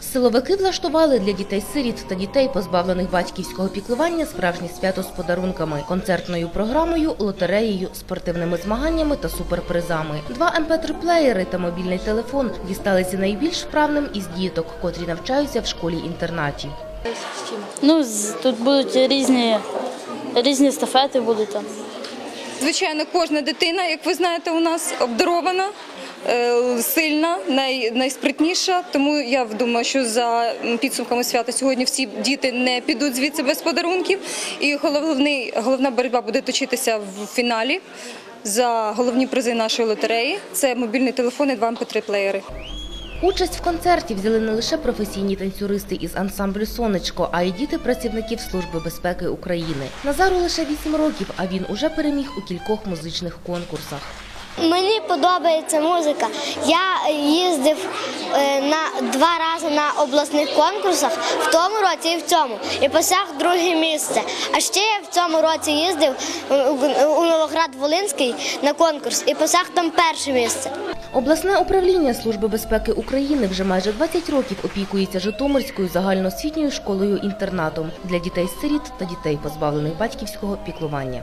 Силовики влаштували для дітей-сиріт та дітей, позбавлених батьківського піклування, справжнє свято з подарунками, концертною програмою, лотереєю, спортивними змаганнями та суперпризами. Два МП3-плеєри та мобільний телефон дісталися найбільш вправним із діток, котрі навчаються в школі-інтернаті. Ну, тут будуть різні, різні естафети будуть там. Звичайно, кожна дитина, як ви знаєте, у нас обдарована, сильна, най, найспритніша. Тому я думаю, що за підсумками свята сьогодні всі діти не підуть звідси без подарунків. І головний, головна боротьба буде точитися в фіналі за головні призи нашої лотереї. Це мобільний телефон і два mp3 плеєри. Участь в концерті взяли не лише професійні танцюристи із ансамблю Сонечко, а й діти працівників Служби безпеки України. Назару лише 8 років, а він уже переміг у кількох музичних конкурсах. Мені подобається музика. Я їздив е, на два рази на обласних конкурсах в тому році і в цьому, і посяг друге місце. А ще я в цьому році їздив е, у Новоград-Волинський на конкурс і посяг там перше місце. Обласне управління Служби безпеки України вже майже 20 років опікується Житомирською загальноосвітньою школою-інтернатом для дітей-сиріт та дітей, позбавлених батьківського піклування.